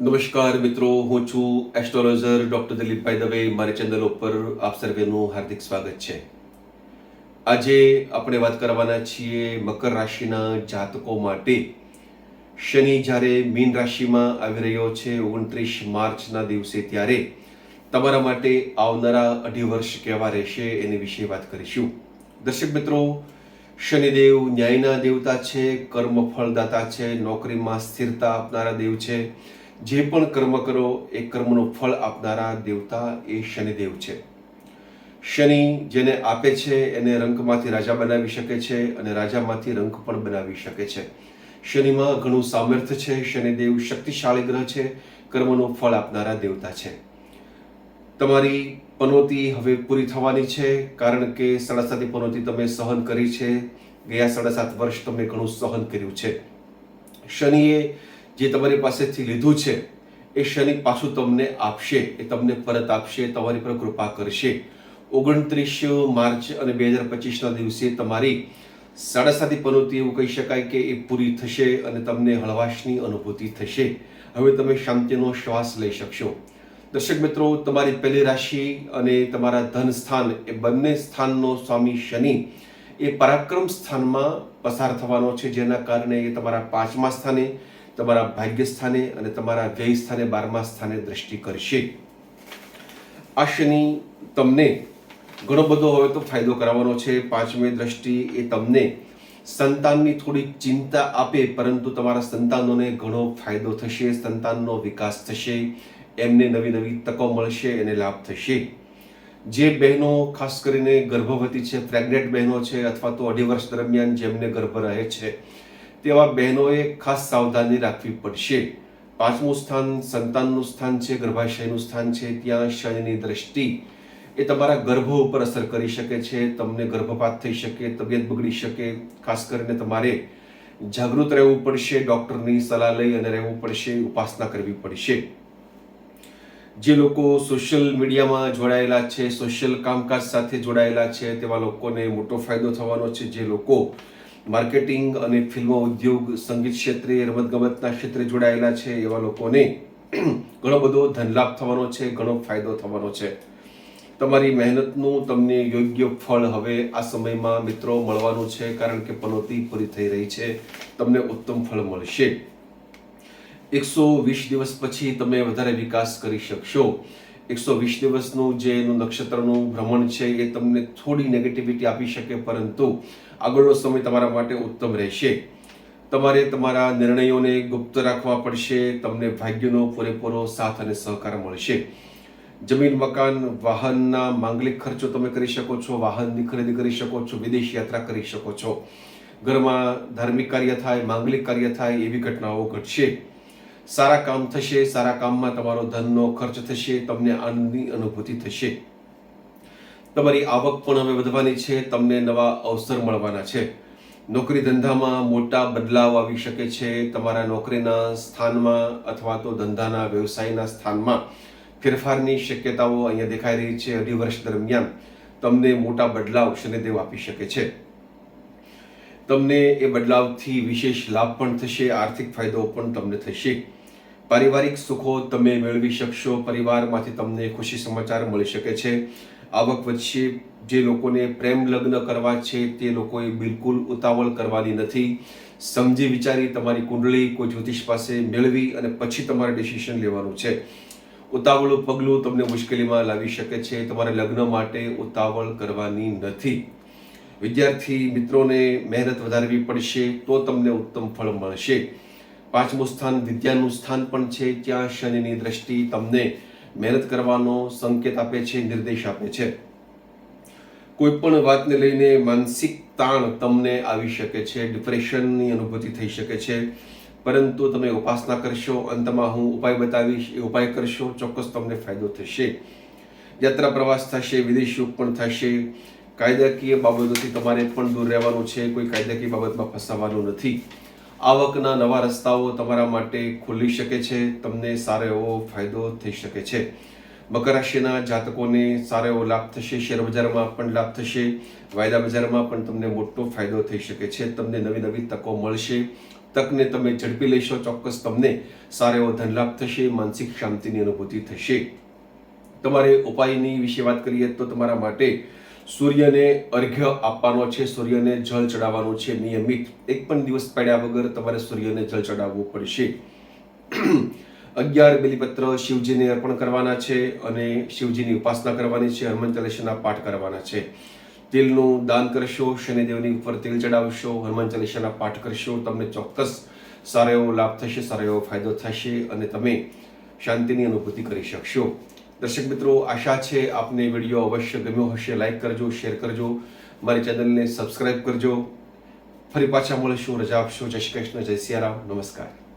નમસ્કાર મિત્રો, હું છું એસ્ટ્રોલોજર ડોક્ટર દિલીપભાઈ દવે. મારી ચેનલ ઉપર આપ સર્વેનું હાર્દિક સ્વાગત છે. આજે આપણે વાત કરવાના છીએ મકર રાશિના જાતકો માટે. શનિ જ્યારે મીન રાશિમાં આવી રહ્યો છે, ઓગણત્રીસ માર્ચના દિવસે ત્યારે તમારા માટે આવનારા અઢી વર્ષ કેવા રહેશે એની વિશે વાત કરીશું. દર્શક મિત્રો, શનિદેવ ન્યાયના દેવતા છે, કર્મ ફળદાતા છે, નોકરીમાં સ્થિરતા આપનારા દેવ છે. જે પણ કર્મ કરો, એ કર્મનું ફળ આપનારા દેવતા એ શનિદેવ છે. શનિ જેને આપે છે, એને રંકમાંથી રાજા બનાવી શકે છે અને રાજામાંથી રંક પણ બનાવી શકે છે. શનિમાં ઘણું સામર્થ્ય છે, શનિદેવ શક્તિશાળી ગ્રહ છે, કર્મનું ફળ આપનારા દેવતા છે. તમારી પનોતી હવે પૂરી થવાની છે, કારણ કે સાડા સાતી પનોતી તમે સહન કરી છે. ગયા સાડા સાત વર્ષ તમે ઘણું સહન કર્યું છે. શનિએ જે તમારી પાસેથી લીધું છે, એ શનિ પાછું તમને આપશે, એ તમને પરત આપશે તમારી પર કૃપા કરશે. ઓગણત્રીસ માર્ચ અને બે હજાર પચીસના દિવસે તમારી સાડા સાતી પનોતી, એવું કહી શકાય કે એ પૂરી થશે અને તમને હળવાશની અનુભૂતિ થશે. હવે તમે શાંતિનો શ્વાસ લઈ શકશો. દર્શક મિત્રો, તમારી પહેલી રાશિ અને તમારા ધન સ્થાન, એ બંને સ્થાનનો સ્વામી શનિ, એ પરાક્રમ સ્થાનમાં પસાર થવાનો છે, જેના કારણે એ તમારા પાંચમા સ્થાને તમારા ભાગ્ય સ્થાને અને તમારા વ્યય સ્થાને બારમા સ્થાને દ્રષ્ટિ કરશે. આ શનિ તમને ઘણો બધો હવે તો ફાયદો કરાવવાનો છે. પાંચમી દ્રષ્ટિ એ તમને સંતાનની થોડીક ચિંતા આપે, પરંતુ તમારા સંતાનોને ઘણો ફાયદો થશે, સંતાનનો વિકાસ થશે, એમને નવી નવી તકો મળશે, એને લાભ થશે. જે બહેનો ખાસ કરીને ગર્ભવતી છે, પ્રેગ્નેન્ટ બહેનો છે, અથવા તો અઢી વર્ષ દરમિયાન જેમને ગર્ભ રહે છે તેવા બહેનોએ ખાસ સાવધાની રાખવી પડશે. પાંચમું સ્થાન સંતાનનું સ્થાન છે, ગર્ભાશયનું સ્થાન છે, ત્યાં શનિની દ્રષ્ટિ. એ તમારા ગર્ભ ઉપર અસર કરી શકે છે, તમને ગર્ભપાત થઈ શકે, તબિયત બગડી શકે. ખાસ કરીને તમારે જાગૃત રહેવું પડશે, ડૉક્ટરની સલાહ લઈ અને રહેવું પડશે, ઉપાસના કરવી પડશે. જે લોકો સોશિયલ મીડિયામાં જોડાયેલા છે, સોશિયલ કામકાજ સાથે જોડાયેલા છે, તેવા લોકોને મોટો ફાયદો થવાનો છે. જે લોકો માર્કેટિંગ અને ફિલ્મ ઉદ્યોગ, સંગીત ક્ષેત્રે, રમતગમતના ક્ષેત્રે જોડાયેલા છે એવા લોકોને ઘણો બધો ધનલાભ થવાનો છે, ઘણો ફાયદો થવાનો છે. તમારી મહેનતનું તમને યોગ્ય ફળ હવે આ સમયમાં મિત્રો મળવાનું છે, કારણ કે પનોતી પૂરી થઈ રહી છે. તમને ઉત્તમ ફળ મળશે. એકસો વીસ દિવસ પછી તમે વધારે વિકાસ કરી શકશો. એકસો વીસ દિવસનું જે એનું નક્ષત્રનું ભ્રમણ છે એ તમને થોડી નેગેટિવિટી આપી શકે, પરંતુ આગળનો સમય તમારા માટે ઉત્તમ રહેશે. તમારે તમારા નિર્ણયોને ગુપ્ત રાખવા પડશે, તમને ભાગ્યનો પૂરેપૂરો સાથ અને સહકાર મળશે. જમીન, મકાન, વાહનના માંગલિક ખર્ચો તમે કરી શકો છો, વાહનની ખરીદી કરી શકો છો, વિદેશ યાત્રા કરી શકો છો. ઘરમાં ધાર્મિક કાર્ય થાય, માંગલિક કાર્ય થાય, એવી ઘટનાઓ ઘટશે. સારા કામ થશે, સારા કામમાં તમારો ધનનો ખર્ચ થશે, તમને આનંદની અનુભૂતિ થશે. તમારી આવક પણ હવે વધવાની છે, તમને નવા અવસર મળવાના છે. નોકરી ધંધામાં મોટા બદલાવ આવી શકે છે, તમારા નોકરીના સ્થાનમાં અથવા તો ધંધાના વ્યવસાયના સ્થાનમાં. ફેરફારની શક્યતાઓ અહીંયા દેખાઈ રહી છે, અઢી વર્ષ દરમિયાન. તમને મોટા બદલાવ શનિદેવ આપી શકે છે. તમને એ બદલાવથી વિશેષ લાભ પણ થશે, આર્થિક ફાયદો પણ તમને થશે. પારિવારિક સુખો તમે મેળવી શકશો, પરિવારમાંથી તમને ખુશી સમાચાર મળી શકે છે. આવક વચ્ચે જે લોકોને પ્રેમ લગ્ન કરવા છે, તે લોકોએ બિલકુલ ઉતાવળ કરવાની નથી. સમજી વિચારી તમારી કુંડળી કોઈ જ્યોતિષ પાસે મેળવી અને પછી તમારે ડિસિશન લેવાનું છે. ઉતાવળું પગલું તમને મુશ્કેલીમાં લાવી શકે છે. તમારે લગ્ન માટે ઉતાવળ કરવાની નથી. વિદ્યાર્થી મિત્રોને મહેનત વધારવી પડશે તો તમને ઉત્તમ ફળ મળશે. પાંચમું સ્થાન વિદ્યાનું સ્થાન પણ છે ત્યાં શનિની દ્રષ્ટિ તમને મહેનત કરવાનો સંકેત આપે છે, નિર્દેશ આપે છે. કોઈ પણ વાતને લઈને માનસિક તાણ તમને આવી શકે છે, ડિપ્રેશનની અનુભૂતિ થઈ શકે છે. પરંતુ તમે ઉપાસના કરશો, અંતમાં હું ઉપાય બતાવીશ, એ ઉપાય કરશો, ચોક્કસ તમને ફાયદો થશે. યાત્રા પ્રવાસ થશે, વિદેશ યોગ પણ થશે. કાયદાકીય બાબતોથી તમારે પણ દૂર રહેવાનું છે, કોઈ કાયદાકીય બાબતમાં ફસાવાનું નથી. આવકના નવા રસ્તાઓ તમારા માટે ખુલી શકે છે, તમને સારો એવો ફાયદો થઈ શકે છે. મકર રાશિના જાતકોને સારો એવો લાભ થશે, શેર બજારમાં પણ લાભ થશે, વાયદા બજારમાં પણ તમને મોટો ફાયદો થઈ શકે છે, તમને નવી નવી તકો મળશે. તકને તમે ઝડપી લેશો, ચોક્કસ તમને સારો એવો ધન લાભ થશે, માનસિક શાંતિની અનુભૂતિ થશે. તમારે ઉપાયની વિશે વાત કરીએ તો તમારા માટે સૂર્યને અર્ઘ્ય આપવાનો છે, સૂર્યને જળ ચડાવવાનું છે નિયમિત. એક પણ દિવસ પડ્યા વગર તમારે સૂર્યને જળ ચડાવવું પડશે. અગિયાર બિલીપત્ર શિવજીને અર્પણ કરવાના છે અને શિવજીની ઉપાસના કરવાની છે હનુમાન ચાલીસાના પાઠ કરવાના છે. તેલનું દાન કરશો, શનિદેવની ઉપર તેલ ચડાવશો હનુમાન ચાલીસાના પાઠ કરશો, તમને ચોક્કસ સારો એવો લાભ થશે, સારો એવો ફાયદો થશે અને તમે શાંતિની અનુભૂતિ કરી શકશો. દર્શક મિત્રો, આશા છે આપને વીડિયો અવશ્ય ગમ્યો હશે. લાઈક કરજો શેર કરજો. મારી ચેનલને સબસ્ક્રાઈબ કરજો. ફરી પાછા મળીશું. રજા આપશો. જય શ્રી કૃષ્ણ. જય સિયારામ. નમસ્કાર.